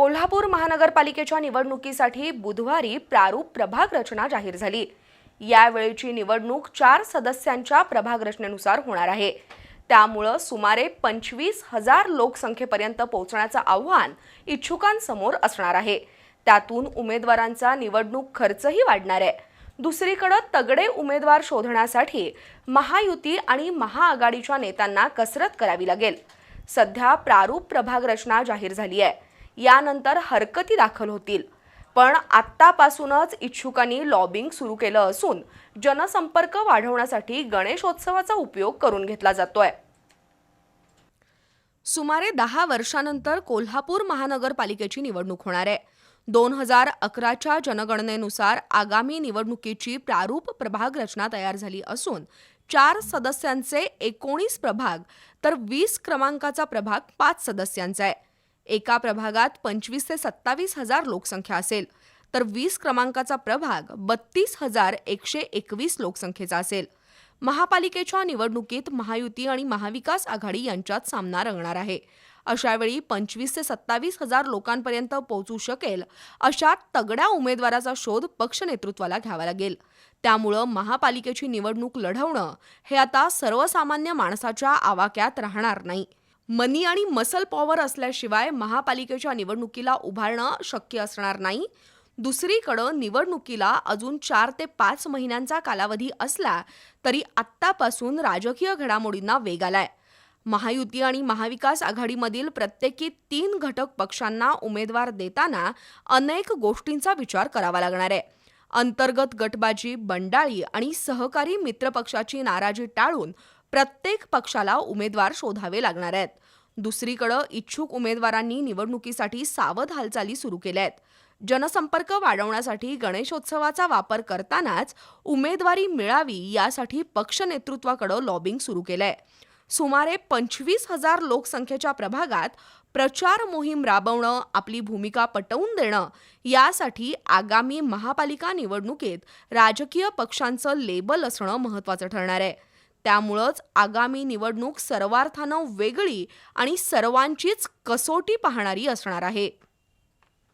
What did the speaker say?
कोल्हापूर महानगरपालिकेच्या निवडणुकीसाठी बुधवारी प्रारूप प्रभाग रचना जाहीर झाली. यावेळीची निवडणूक चार सदस्यांच्या प्रभाग रचनेनुसार होणार आहे. त्यामुळं सुमारे पंचवीस हजार लोकसंख्येपर्यंत पोहोचण्याचं आव्हान इच्छुकांसमोर असणार आहे. त्यातून उमेदवारांचा निवडणूक खर्चही वाढणार आहे. दुसरीकडे तगडे उमेदवार शोधण्यासाठी महायुती आणि महाआघाडीच्या नेत्यांना कसरत करावी लागेल. सध्या प्रारूप प्रभाग रचना जाहीर झाली आहे. यानंतर हरकती दाखल होतील. पण आत्तापासूनच इच्छुकांनी लॉबिंग सुरू केलं असून जनसंपर्क वाढवण्यासाठी गणेशोत्सवाचा उपयोग करून घेतला जातोय. सुमारे दहा वर्षानंतर कोल्हापूर महानगरपालिकेची निवडणूक होणार आहे. दोन हजार अकराच्या जनगणनेनुसार आगामी निवडणुकीची प्रारूप प्रभाग रचना तयार झाली असून चार सदस्यांचे एकोणीस प्रभाग तर वीस क्रमांकाचा प्रभाग पाच सदस्यांचा आहे. एका प्रभागात पंचवीस ते सत्तावीस हजार लोकसंख्या असेल. तर वीस क्रमांकाचा प्रभाग बत्तीस हजार एकशे एकवीस लोकसंख्येचा असेल. महापालिकेच्या निवडणुकीत महायुती आणि महाविकास आघाडी यांच्यात सामना रंगणार आहे. अशावेळी पंचवीस ते सत्तावीस हजार लोकांपर्यंत पोहोचू शकेल अशा तगड्या उमेदवाराचा शोध पक्ष नेतृत्वाला घ्यावा लागेल. त्यामुळं महापालिकेची निवडणूक लढवणं हे आता सर्वसामान्य माणसाच्या आवाक्यात राहणार नाही. मनी आणि मसल पॉवर असल्याशिवाय महापालिकेच्या निवडणुकीला उभारणं शक्य असणार नाही. दुसरीकडं निवडणुकीला अजून चार ते पाच महिन्यांचा कालावधी असला तरी आत्तापासून राजकीय घडामोडींना वेग आलाय. महायुती आणि महाविकास आघाडीमधील प्रत्येकी तीन घटक पक्षांना उमेदवार देताना अनेक गोष्टींचा विचार करावा लागणार आहे. अंतर्गत गटबाजी बंडाळी आणि सहकारी मित्रपक्षाची नाराजी टाळून प्रत्येक पक्षाला उमेदवार शोधावे लागणार आहेत. दुसरीकडं इच्छुक उमेदवारांनी निवडणुकीसाठी सावध हालचाली सुरू केल्या आहेत जनसंपर्क वाढवण्यासाठी गणेशोत्सवाचा वापर करतानाच उमेदवारी मिळावी यासाठी पक्ष नेतृत्वाकडं लॉबिंग सुरू केलंय. सुमारे पंचवीस हजार लोकसंख्येच्या प्रभागात प्रचार मोहीम राबवणं आपली भूमिका पटवून देणं यासाठी आगामी महापालिका निवडणुकीत राजकीय पक्षांचं लेबल असणं महत्त्वाचं ठरणार आहे. त्यामुळंच आगामी निवडणूक सर्वार्थानं वेगळी आणि सर्वांचीच कसोटी पाहणारी असणार आहे.